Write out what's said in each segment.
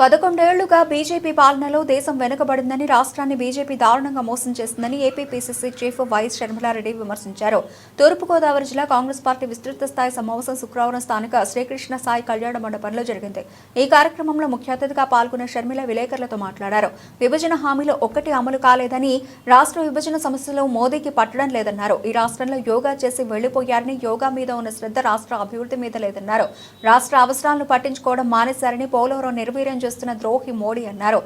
పదకొండేళ్ళుగా BJP పాలనలో దేశం వెనుకబడిందని రాష్ట్రాన్ని బీజేపీ దారుణంగా మోసం చేస్తుందని ఏపీపీసీసీ చీఫ్ వైఎస్ షర్మిలారెడ్డి విమర్శించారు. తూర్పుగోదావరి జిల్లా కాంగ్రెస్ పార్టీ విస్తృత స్థాయి సమావేశం శుక్రవారం స్థానిక శ్రీకృష్ణ సాయి కళ్యాణ మండపంలో జరిగింది. ఈ కార్యక్రమంలో ముఖ్య అతిథిగా పాల్గొన్న షర్మిల విలేకరులతో మాట్లాడారు. విభజన హామీలు ఒక్కటి అమలు కాలేదని రాష్ట్ర విభజన సమస్యలు మోదీకి పట్టడం లేదన్నారు. ఈ రాష్ట్రంలో యోగా చేసి వెళ్ళిపోయారని యోగా మీద ఉన్న శ్రద్ధ రాష్ట్ర అభివృద్ధి మీద లేదన్నారు. రాష్ట్ర అవసరాలను పట్టించుకోవడం మానేశారని పోలవరం నిర్వీర్యం చేస్తున్న ద్రోహి మోడీ అన్నారు.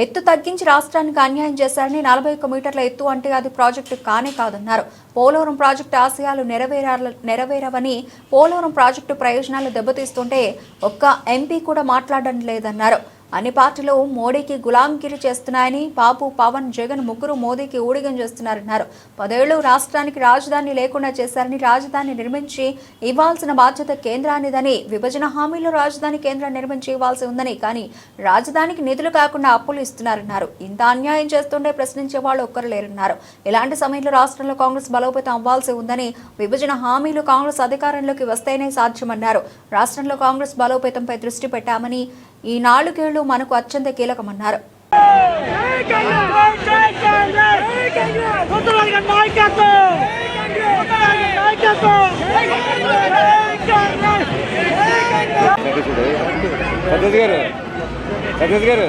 ఎత్తు తగ్గించి రాష్ట్రానికి అన్యాయం చేశారని నలభై ఒక్క మీటర్ల ఎత్తు అంటే అది ప్రాజెక్టు కానే కాదన్నారు. పోలవరం ప్రాజెక్టు ఆశయాలు నెరవేరాల నెరవేరవని పోలవరం ప్రాజెక్టు ప్రయోజనాలు దెబ్బతీస్తుంటే ఒక్క ఎంపీ కూడా మాట్లాడడం లేదన్నారు. అన్ని పార్టీలు మోడీకి గులాంగిరి చేస్తున్నాయని బాబు పవన్ జగన్ ముగ్గురు మోదీకి ఊడిగం చేస్తున్నారన్నారు. పదేళ్ళు రాష్ట్రానికి రాజధాని లేకుండా చేశారని రాజధాని నిర్మించి ఇవ్వాల్సిన బాధ్యత కేంద్రానిదని విభజన హామీలో రాజధాని కేంద్రం నిర్మించి ఇవ్వాల్సి ఉందని కానీ రాజధానికి నిధులు కాకుండా అప్పులు ఇస్తున్నారన్నారు. ఇంత అన్యాయం చేస్తుంటే ప్రశ్నించే వాళ్ళు ఒక్కరు లేరన్నారు. ఇలాంటి సమయంలో రాష్ట్రంలో కాంగ్రెస్ బలోపేతం అవ్వాల్సి ఉందని విభజన హామీలు కాంగ్రెస్ అధికారంలోకి వస్తేనే సాధ్యమన్నారు. రాష్ట్రంలో కాంగ్రెస్ బలోపేతంపై దృష్టి పెట్టామని ఈ నాలుగేళ్ళు మనకు అత్యంత కీలకమన్నారు. గారు గారు.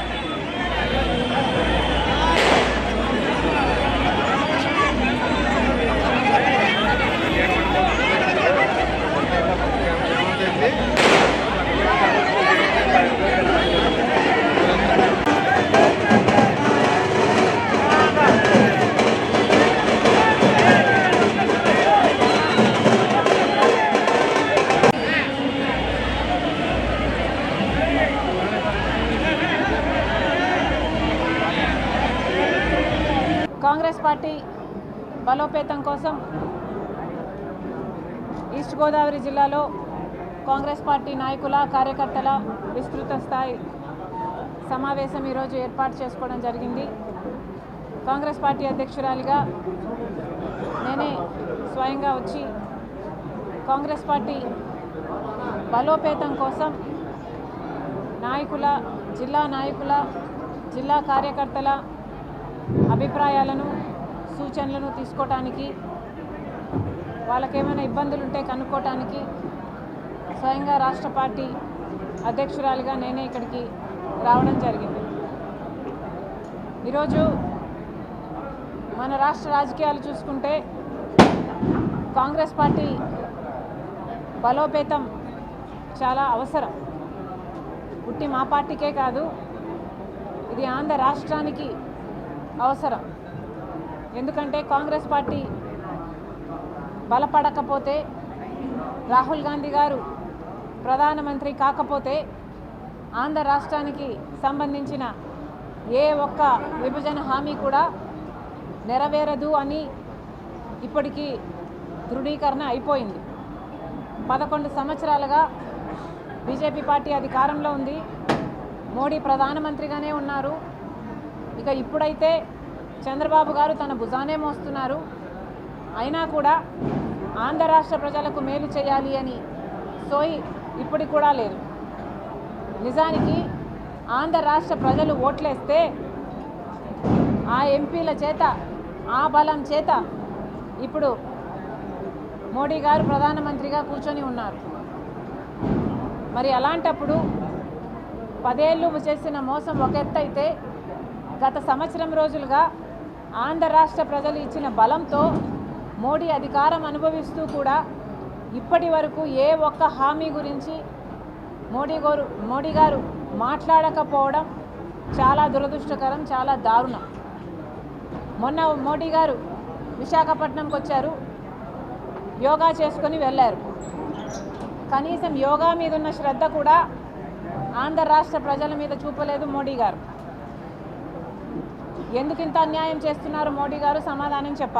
పార్టీ బలోపేతం కోసం ఈస్ట్ గోదావరి జిల్లాలో కాంగ్రెస్ పార్టీ నాయకుల కార్యకర్తల విస్తృత స్థాయి సమావేశం ఈరోజు ఏర్పాటు చేసుకోవడం జరిగింది. కాంగ్రెస్ పార్టీ అధ్యక్షురాలిగా నేనే స్వయంగా వచ్చి కాంగ్రెస్ పార్టీ బలోపేతం కోసం నాయకుల జిల్లా నాయకుల జిల్లా కార్యకర్తల అభిప్రాయాలను సూచనలను తీసుకోవటానికి వాళ్ళకేమైనా ఇబ్బందులు ఉంటే కనుక్కోవటానికి స్వయంగా రాష్ట్ర పార్టీ అధ్యక్షురాలుగా నేనే ఇక్కడికి రావడం జరిగింది. ఈరోజు మన రాష్ట్ర రాజకీయాలు చూసుకుంటే కాంగ్రెస్ పార్టీ బలోపేతం చాలా అవసరం. పుట్టి మా పార్టీకే కాదు ఇది ఆంధ్ర రాష్ట్రానికి అవసరం. ఎందుకంటే కాంగ్రెస్ పార్టీ బలపడకపోతే రాహుల్ గాంధీ గారు ప్రధానమంత్రి కాకపోతే ఆంధ్ర రాష్ట్రానికి సంబంధించిన ఏ ఒక్క విభజన హామీ కూడా నెరవేరదు అని ఇప్పటికీ దృఢీకరణ అయిపోయింది. పదకొండు సంవత్సరాలుగా బీజేపీ పార్టీ అధికారంలో ఉంది. మోడీ ప్రధానమంత్రిగానే ఉన్నారు. ఇక ఇప్పుడైతే చంద్రబాబు గారు తన భుజానే మోస్తున్నారు. అయినా కూడా ఆంధ్ర రాష్ట్ర ప్రజలకు మేలు చేయాలి అని సోయి ఇప్పటికి కూడా లేదు. నిజానికి ఆంధ్ర రాష్ట్ర ప్రజలు ఓట్లేస్తే ఆ ఎంపీల చేత ఆ బలం చేత ఇప్పుడు మోడీ గారు ప్రధానమంత్రిగా కూర్చొని ఉన్నారు. మరి అలాంటప్పుడు పదేళ్ళు చేసిన మోసం ఒక ఎత్తు అయితే గత సంవత్సరం రోజులుగా ఆంధ్ర రాష్ట్ర ప్రజలు ఇచ్చిన బలంతో మోడీ అధికారం అనుభవిస్తూ కూడా ఇప్పటి వరకు ఏ ఒక్క హామీ గురించి మోడీ గారు మోడీ గారు మాట్లాడకపోవడం చాలా దురదృష్టకరం చాలా దారుణం. మొన్న మోడీ గారు విశాఖపట్నంకి వచ్చారు యోగా చేసుకొని వెళ్ళారు. కనీసం యోగా మీద ఉన్న శ్రద్ధ కూడా ఆంధ్ర రాష్ట్ర ప్రజల మీద చూపలేదు మోడీ గారు. ఎందుకు ఇంత అన్యాయం చేస్తున్నారు మోడీ గారు? సమాధానం చెప్పాలి.